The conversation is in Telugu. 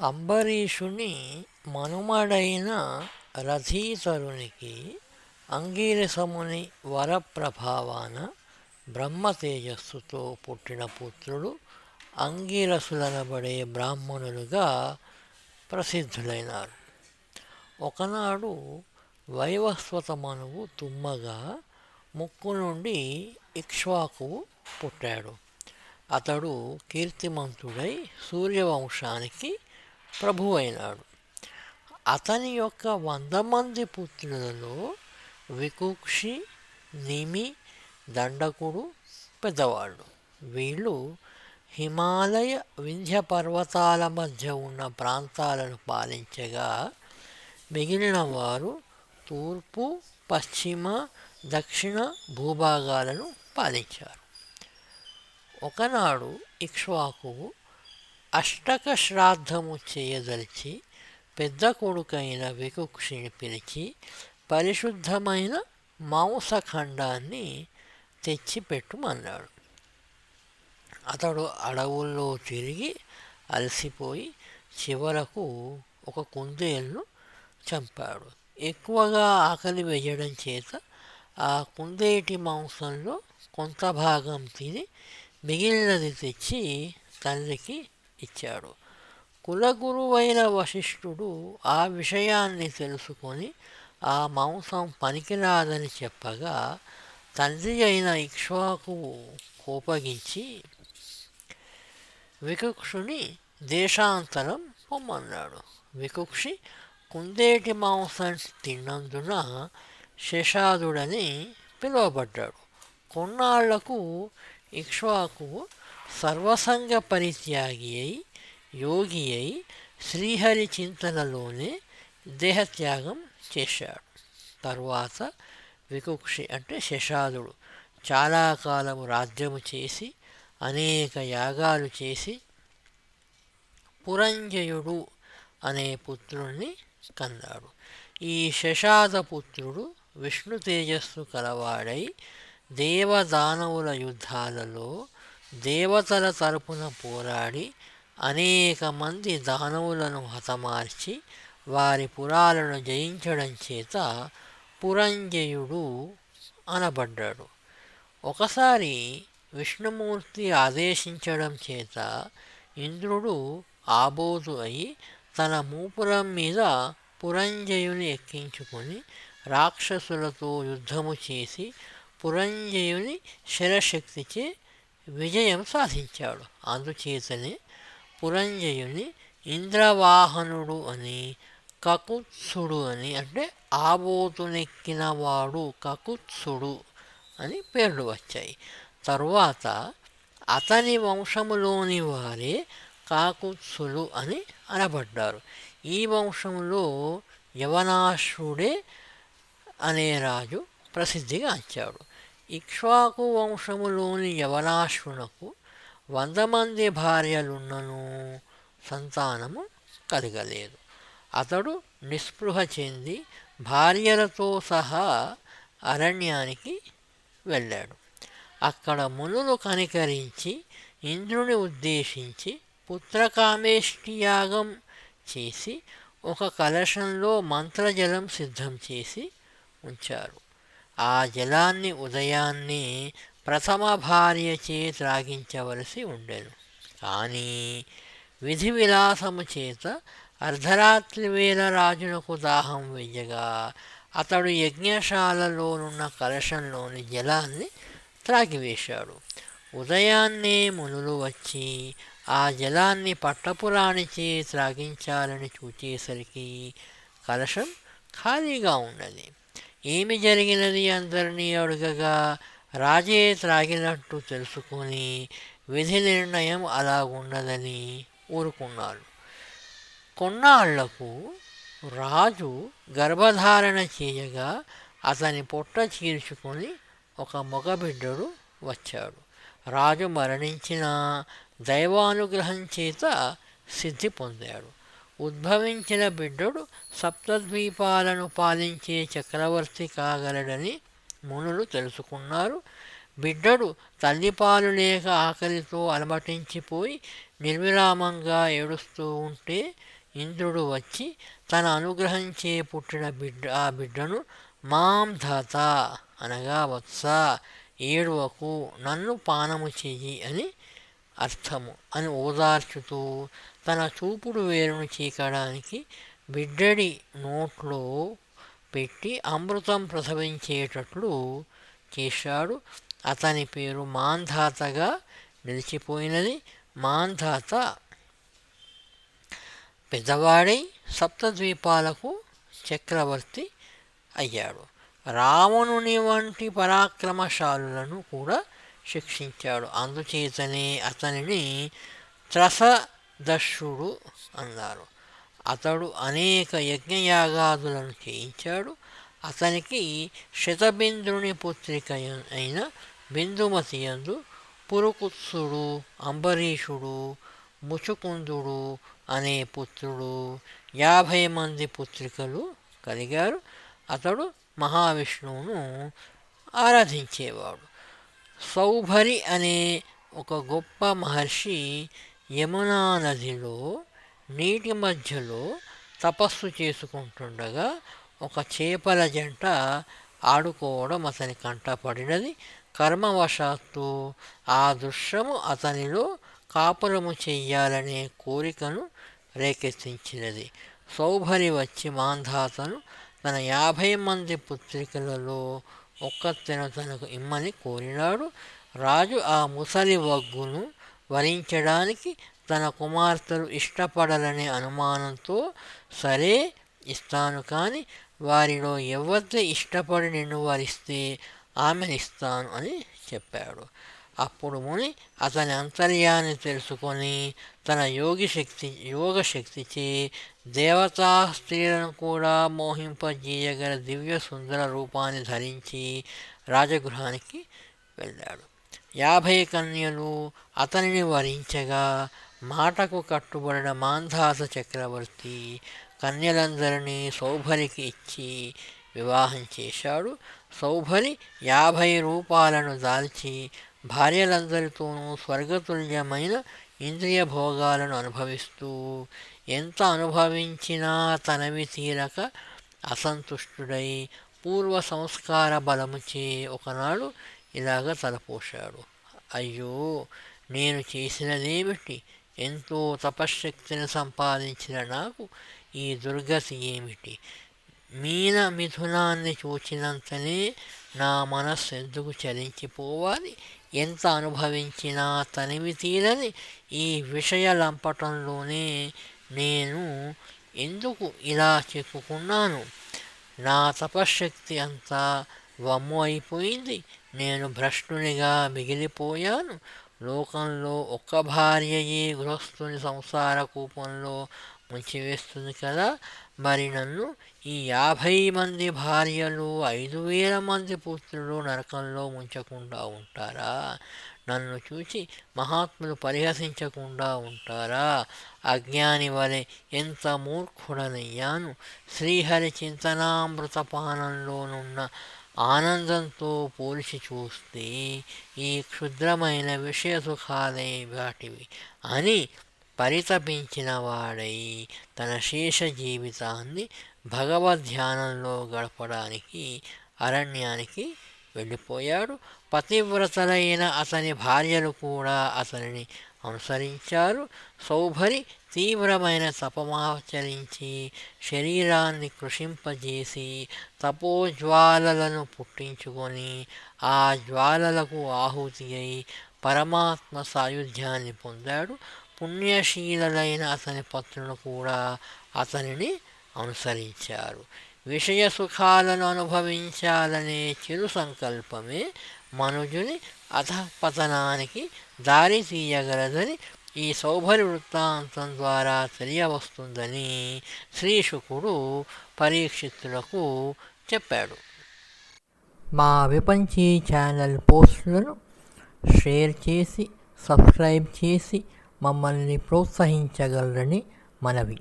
అంబరీషుని మనుమడైన రథీతరునికి అంగీరసముని వరప్రభావాన బ్రహ్మ తేజస్సుతో పుట్టిన పుత్రుడు అంగీరసులనబడే బ్రాహ్మణులుగా ప్రసిద్ధులైనారు. ఒకనాడు వైవస్వతమనువు తుమ్మగా ముక్కు నుండి ఇక్ష్వాకు పుట్టాడు. అతడు కీర్తిమంతుడై సూర్యవంశానికి ప్రభువైనాడు అతని యొక్క వంద మంది పుత్రులలో వికుక్షి నిమి దండకుడు పెద్దవాళ్ళు వీళ్ళు హిమాలయ వింధ్య పర్వతాల మధ్య ఉన్న ప్రాంతాలను పాలించగా మిగిలిన వారు తూర్పు పశ్చిమ దక్షిణ భూభాగాలను పాలించారు. ఒకనాడు ఇక్ష్వాకు అష్టక శ్రాద్ధము చేయదలిచి పెద్ద కొడుకైన వికుక్షిని పిలిచి పరిశుద్ధమైన మాంసఖండాన్ని తెచ్చిపెట్టుమన్నాడు. అతడు అడవుల్లో తిరిగి అలసిపోయి చివరకు ఒక కుందేలును చంపాడు. ఎక్కువగా ఆకలి వేయడం చేత ఆ కుందేటి మాంసంలో కొంత భాగం తిని మిగిలినది తెచ్చి తల్లికి ఇచ్చాడు. కులగురువైన వశిష్ఠుడు ఆ విషయాన్ని తెలుసుకొని ఆ మాంసం పనికిరాదని చెప్పగా తండ్రి అయిన ఇక్ష్వాకు కోపగించి వికుక్షుని దేశాంతరం పొమ్మన్నాడు. వికుక్షి కుందేటి మాంసం తిన్నందున శశాదుడని పిలువబడ్డాడు. కొన్నాళ్ళకు ఇక్ష్వాకు సర్వసంగ పరిత్యాగి అయి యోగి అయి శ్రీహరి చింతనలోనే దేహత్యాగం చేశాడు తరువాత వికుక్షి అంటే శశాదుడు చాలా కాలము రాజ్యము చేసి అనేక యాగాలు చేసి పురంజయుడు అనే పుత్రుణ్ణి కన్నాడు ఈ శశాద పుత్రుడు విష్ణు తేజస్సు కలవాడై దేవదానవుల యుద్ధాలలో దేవతల తరపున పోరాడి అనేక మంది దానవులను హతమార్చి వారి పురాలను జయించడం చేత పురంజయుడు అనబడ్డాడు. ఒకసారి విష్ణుమూర్తి ఆదేశించడం చేత ఇంద్రుడు ఆబోతు అయి తన మూపురం మీద పురంజయుని ఎక్కించుకొని రాక్షసులతో యుద్ధము చేసి పురంజయుని శరశక్తిచే విజయం సాధించాడు. అందుచేతనే పురంజయుని ఇంద్రవాహనుడు అని కకుత్సుడు అని అంటే ఆబోతునెక్కినవాడు కకుత్సుడు అని పేర్లు వచ్చాయి. తరువాత అతని వంశములోని వారే కాకుత్సులు అని అనబడ్డారు. ఈ వంశంలో యవనాశ్రుడే అనే రాజు ప్రసిద్ధిగాంచాడు. ఇక్ష్వాకు వంశములోని యవనాశ్రునకు వంద మంది భార్యలున్నను సంతానము కలగలేదు. అతడు నిస్పృహ చెంది భార్యలతో సహా అరణ్యానికి వెళ్ళాడు. అక్కడ మునులు కనికరించి ఇంద్రుని ఉద్దేశించి పుత్రకామేష్టియాగం చేసి ఒక కలశంలో మంత్రజలం సిద్ధం చేసి ఉంచారు. ఆ జలాన్ని ఉదయాన్నే ప్రథమ భార్యచే త్రాగించవలసి ఉండెను. కానీ విధి విలాసము చేత అర్ధరాత్రి వేళ రాజునకు దాహం వెయ్యగా అతడు యజ్ఞశాలలోనున్న కలశంలోని జలాన్ని త్రాగివేశాడు. ఉదయాన్నే మునులు వచ్చి ఆ జలాన్ని పట్టపురాణిచే త్రాగించాలని చూచేసరికి కలశం ఖాళీగా ఉన్నది. ఏమి జరిగినది అందరినీ అడుగగా రాజే త్రాగినట్టు తెలుసుకొని విధి నిర్ణయం అలాగున్నదని ఊరుకున్నారు. కొన్నాళ్ళకు రాజు గర్భధారణ చేయగా అతని పొట్ట చీల్చుకొని ఒక మగబిడ్డడు వచ్చాడు. రాజు మరణించిన దైవానుగ్రహం చేత సిద్ధి పొందాడు. ఉద్భవించిన బిడ్డడు సప్తద్వీపాలను పాలించే చక్రవర్తి కాగలడని మునులు తెలుసుకున్నారు. బిడ్డడు తల్లిపాలు లేక ఆకలితో అలమటించిపోయి నిర్విరామంగా ఏడుస్తూ ఉంటే ఇంద్రుడు వచ్చి తన అనుగ్రహించే పుట్టిన బిడ్డ ఆ బిడ్డను మాం ధాత అనగా వత్స ఏడువకు నన్ను పానము చెయ్యి అని అర్థము అని ఓదార్చుతూ తన చూపుడు వేరును చీకడానికి బిడ్డడి నోట్లో పెట్టి అమృతం ప్రసవించేటట్లు చేశాడు. అతని పేరు మాంధాతగా నిలిచిపోయినది. మాంధాత పెద్దవాడై సప్తద్వీపాలకు చక్రవర్తి అయ్యాడు. రావణుని వంటి పరాక్రమశాలులను కూడా శిక్షించాడు. అందుచేతనే అతనిని త్రసదర్శుడు అన్నారు. అతడు అనేక యజ్ఞయాగాదులను చేయించాడు. అతనికి శతబిందుని పుత్రిక అయిన బిందుమతి యందు పురుకుత్సుడు అంబరీషుడు ముచుకుందుడు అనే పుత్రుడు యాభై మంది పుత్రికలు కలిగారు. అతడు మహావిష్ణువును ఆరాధించేవాడు. సౌభరి అనే ఒక గొప్ప మహర్షి యమునా నదిలో నీటి మధ్యలో తపస్సు చేసుకుంటుండగా ఒక చేపల జంట ఆడుకోవడం అతని కంటపడినది కర్మవశాత్తు ఆ దృశ్యము అతనిలో కాపురము చెయ్యాలనే కోరికను రేకెత్తించినది. సౌభరి వచ్చి మాంధాతను తన యాభై మంది పుత్రికలలో ఒక్కతెను తనకు ఇమ్మని కోరినాడు. రాజు ఆ ముసలి వగ్గును వరించడానికి తన కుమార్తెలు ఇష్టపడలనే అనుమానంతో సరే ఇస్తాను కానీ వారిలో ఎవరితో ఇష్టపడి నిన్ను వరిస్తే ఆమెనిస్తాను అని చెప్పాడు. అప్పుడు ముని అతని అంతర్యాన్ని తెలుసుకొని తన యోగి శక్తి యోగ దేవతా స్త్రీలను కూడా మోహింపజేయగల దివ్య సుందర రూపాన్ని ధరించి రాజగృహానికి వెళ్ళాడు. యాభై కన్యలు అతనిని వరించగా మాటకు కట్టుబడిన మాంధాత చక్రవర్తి కన్యలందరినీ సౌభరికి ఇచ్చి వివాహం చేశాడు. సౌభరి యాభై రూపాలను దాల్చి భార్యలందరితోనూ స్వర్గతుల్యమైన ఇంద్రియ భోగాలను అనుభవిస్తూ ఎంత అనుభవించినా తనవి తీరక అసంతుష్టుడై పూర్వ సంస్కార బలముచే ఒకనాడు ఇలాగ తలపోశాడు. అయ్యో నేను చేసినదేమిటి? ఎంతో తపశ్శక్తిని సంపాదించిన నాకు ఈ దుర్గతి ఏమిటి? మీన మిథునాన్ని చూచినంతనే నా మనస్సు ఎందుకు చలించిపోవాలి? ఎంత అనుభవించినా తనివి తీరని ఈ విషయ లంపటంలోనే నేను ఎందుకు ఇలా చెప్పుకున్నాను? నా తపశ్శక్తి అంతా వమ్ము అయిపోయింది. నేను భ్రష్టునిగా మిగిలిపోయాను. లోకంలో ఒక్క భార్యయే గృహస్థుని సంసార కూపంలో ముంచివేస్తుంది కదా? మరి నన్ను ఈ యాభై మంది భార్యలు ఐదు వేల మంది పుత్రులు నరకంలో ముంచకుండా ఉంటారా? నన్ను చూచి మహాత్ములు పరిహసించకుండా ఉంటారా? అజ్ఞాని వలె ఎంత మూర్ఖుడనయ్యాను? శ్రీహరి చింతనామృతపానంలోనున్న ఆనందంతో పోల్చి చూస్తే ఈ క్షుద్రమైన విషయ సుఖాలే వాటివి అని పరితపించిన వాడై తన శేష జీవితాన్ని భగవద్ ధ్యానంలో గడపడానికి అరణ్యానికి వెళ్ళిపోయాడు పతివ్రతలైన అతని భార్యలు కూడా అతనిని అనుసరించారు. సౌభరి తీవ్రమైన తపమాచరించి శరీరాన్ని కృషింపజేసి తపోజ్వాలలను పుట్టించుకొని ఆ జ్వాలలకు ఆహుతి అయి పరమాత్మ సాయుధ్యాన్ని పొందాడు. పుణ్యశీలైన అతని పత్రులు కూడా అతనిని అనుసరించారు. విషయ సుఖాలను అనుభవించాలనే చిరు సంకల్పమే మనుజుని అధపతనానికి దారి తీయగలదని ఈ సౌభరి వృత్తాంతం ద్వారా తెలియవస్తుందని శ్రీశుకుడు పరీక్షితులకు చెప్పాడు. మా విపంచీ ఛానల్ పోస్టులను షేర్ చేసి సబ్స్క్రైబ్ చేసి మమ్మల్ని ప్రోత్సహించగలరని మనవి.